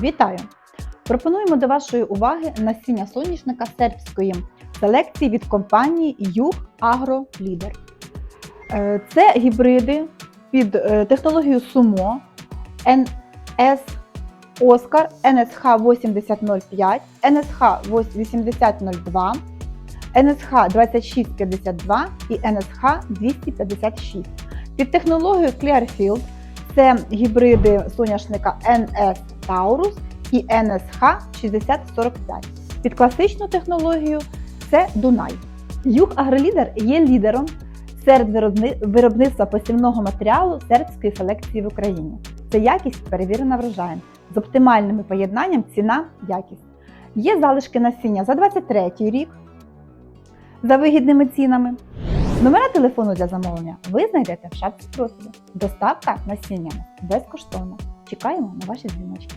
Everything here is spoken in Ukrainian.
Вітаю! Пропонуємо до вашої уваги насіння соняшника сербської селекції від компанії Юг Агро Лідер. Е, Це гібриди під е, технологією Сумо NS Оскар, NSH 8005, NSH 8002, NSH 2652 і NSH 256. Під технологією Clearfield це гібриди соняшника NS Taurus і NSH 6045. Під класичну технологію це Дунай. Юг Агролідер є лідером серед виробництва посівного матеріалу сербської селекції в Україні. Це якість перевірена врожаєм з оптимальним поєднанням ціна-якість. Є залишки насіння за 23 рік за вигідними цінами. Номера телефону для замовлення ви знайдете в шапці профілю. Доставка насіння безкоштовна. Чекаємо на ваші дзвіночки.